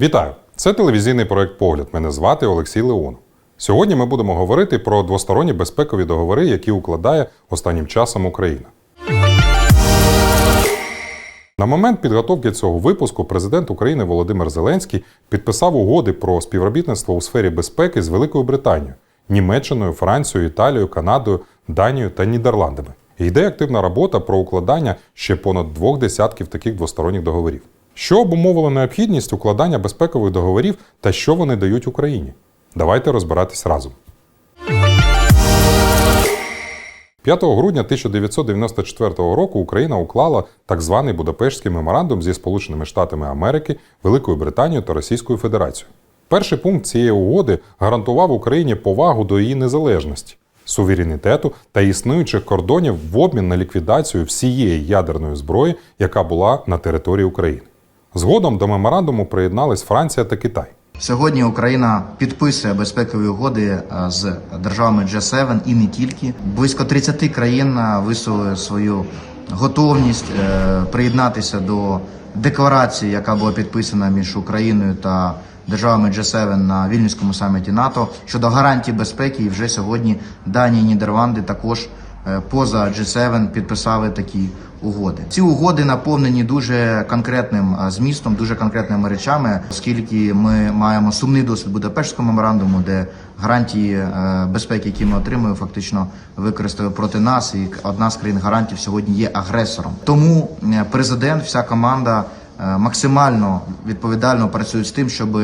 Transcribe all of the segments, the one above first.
Вітаю! Це телевізійний проект Погляд. Мене звати Олексій Леонов. Сьогодні ми будемо говорити про двосторонні безпекові договори, які укладає останнім часом Україна. На момент підготовки цього випуску президент України Володимир Зеленський підписав угоди про співробітництво у сфері безпеки з Великою Британією, Німеччиною, Францією, Італією, Канадою, Данією та Нідерландами. Йде активна робота про укладання ще понад двох десятків таких двосторонніх договорів. Що обумовило необхідність укладання безпекових договорів та що вони дають Україні? Давайте розбиратись разом. 5 грудня 1994 року Україна уклала так званий Будапештський меморандум зі Сполученими Штатами Америки, Великою Британією та Російською Федерацією. Перший пункт цієї угоди гарантував Україні повагу до її незалежності, суверенітету та існуючих кордонів в обмін на ліквідацію всієї ядерної зброї, яка була на території України. Згодом до меморандуму приєднались Франція та Китай. Сьогодні Україна підписує безпекові угоди е, з державами G7 і не тільки. Близько 30 країн е, висловили свою готовність е, приєднатися до декларації, яка була підписана між Україною та державами G7 на вільнюському саміті НАТО щодо гарантій безпеки. І вже сьогодні Данія і Нідерланди також поза G7 підписали такі угоди. Ці угоди наповнені дуже конкретним е, змістом, дуже конкретними речами, оскільки ми маємо сумний досвід Будапештського меморандуму, де гарантії е, безпеки, які ми отримуємо, фактично використали проти нас, і одна з країн гарантів сьогодні є агресором. Тому е, президент, вся команда. е, Максимально відповідально працюють з тим, щоб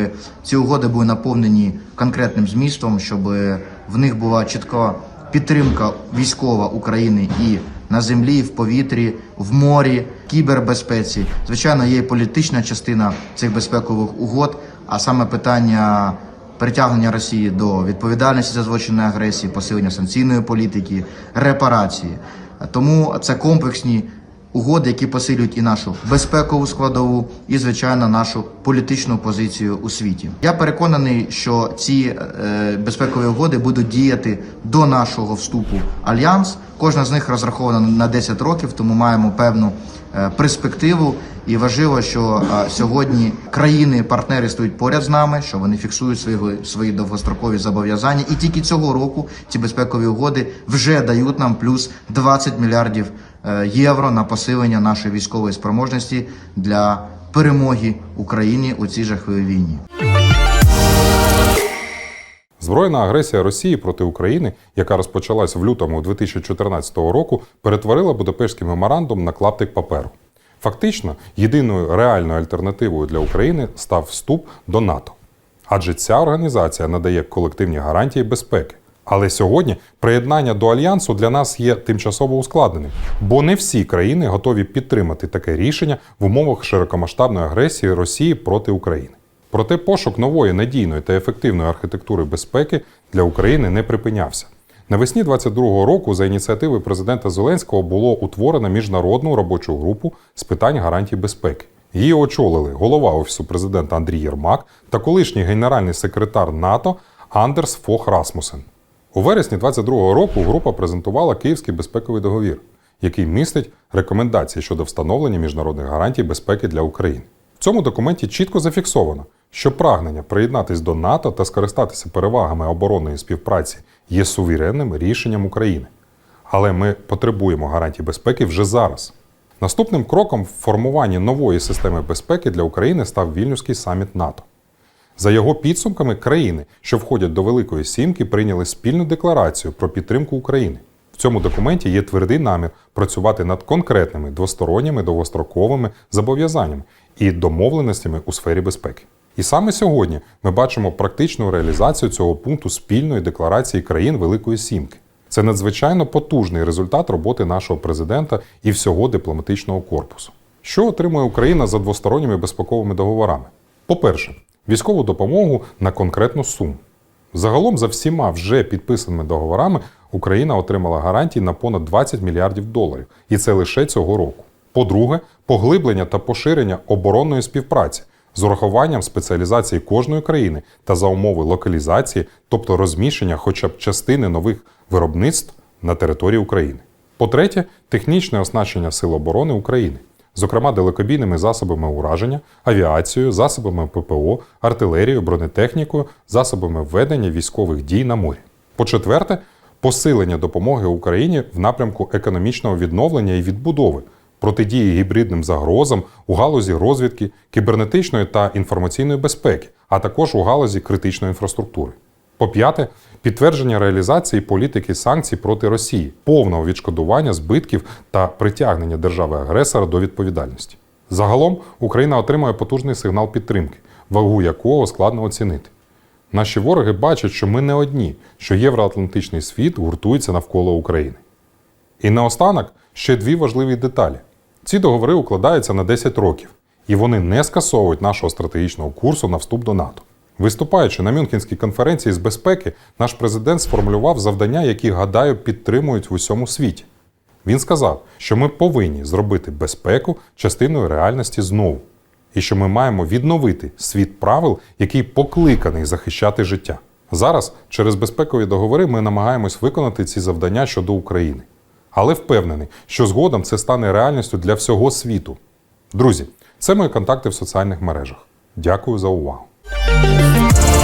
ці угоди були наповнені конкретним змістом, щоб в них була чітка підтримка військова України і на землі, в повітрі, в морі, кібербезпеці. Звичайно, є політична частина цих безпекових угод, а саме питання притягнення Росії до відповідальності за злочини агресії, посилення санкційної політики, репарації. Тому це комплексні угоди, які посилюють і нашу безпекову складову, і звичайно нашу політичну позицію у світі. Я переконаний, що ці е, безпекові угоди будуть діяти до нашого вступу альянс. Кожна з них розрахована на 10 років, тому маємо певну е, перспективу. І важливо, що е, сьогодні країни-партнери стоять поряд з нами, що вони фіксують свої, свої довгострокові зобов'язання. І тільки цього року ці безпекові угоди вже дають нам плюс 20 мільярдів євро на посилення нашої військової спроможності для перемоги України у цій жахливій війні. Збройна агресія Росії проти України, яка розпочалась в лютому 2014 року, перетворила Будапештський меморандум на клаптик паперу. Фактично, єдиною реальною альтернативою для України став вступ до НАТО. Адже ця організація надає колективні гарантії безпеки. Але сьогодні приєднання до альянсу для нас є тимчасово ускладненим, бо не всі країни готові підтримати таке рішення в умовах широкомасштабної агресії Росії проти України. Проте пошук нової надійної та ефективної архітектури безпеки для України не припинявся. Навесні 22-го року за ініціативи президента Зеленського було утворено міжнародну робочу групу з питань гарантій безпеки. Її очолили голова офісу президента Андрій Єрмак та колишній генеральний секретар НАТО Андерс Фох Расмусен. У вересні 22-го року група презентувала Київський безпековий договір, який містить рекомендації щодо встановлення міжнародних гарантій безпеки для України. В цьому документі чітко зафіксовано, що прагнення приєднатись до НАТО та скористатися перевагами оборонної співпраці є суверенним рішенням України. Але ми потребуємо гарантій безпеки вже зараз. Наступним кроком в формуванні нової системи безпеки для України став Вільнюський саміт НАТО. За його підсумками, країни, що входять до Великої Сімки, прийняли спільну декларацію про підтримку України. В цьому документі є твердий намір працювати над конкретними двосторонніми довгостроковими зобов'язаннями і домовленостями у сфері безпеки. І саме сьогодні ми бачимо практичну реалізацію цього пункту спільної декларації країн Великої Сімки. Це надзвичайно потужний результат роботи нашого президента і всього дипломатичного корпусу. Що отримує Україна за двосторонніми безпековими договорами? По-перше, військову допомогу на конкретну суму. Загалом, за всіма вже підписаними договорами, Україна отримала гарантії на понад 20 мільярдів доларів, і це лише цього року. По-друге, поглиблення та поширення оборонної співпраці з урахуванням спеціалізації кожної країни та за умови локалізації, тобто розміщення хоча б частини нових виробництв на території України. По-третє, технічне оснащення Сил оборони України. Зокрема далекобійними засобами ураження, авіацією, засобами ППО, артилерією, бронетехнікою, засобами ведення військових дій на морі. По-четверте, посилення допомоги Україні в напрямку економічного відновлення і відбудови, протидії гібридним загрозам у галузі розвідки, кібернетичної та інформаційної безпеки, а також у галузі критичної інфраструктури. По-п'яте, підтвердження реалізації політики санкцій проти Росії, повного відшкодування збитків та притягнення держави-агресора до відповідальності. Загалом Україна отримує потужний сигнал підтримки, вагу якого складно оцінити. Наші вороги бачать, що ми не одні, що євроатлантичний світ гуртується навколо України. І наостанок ще дві важливі деталі. Ці договори укладаються на 10 років, і вони не скасовують нашого стратегічного курсу на вступ до НАТО. Виступаючи на Мюнхенській конференції з безпеки, наш президент сформулював завдання, які, гадаю, підтримують в усьому світі. Він сказав, що ми повинні зробити безпеку частиною реальності знову, і що ми маємо відновити світ правил, який покликаний захищати життя. Зараз через безпекові договори ми намагаємось виконати ці завдання щодо України. Але впевнений, що згодом це стане реальністю для всього світу. Друзі, це мої контакти в соціальних мережах. Дякую за увагу. Música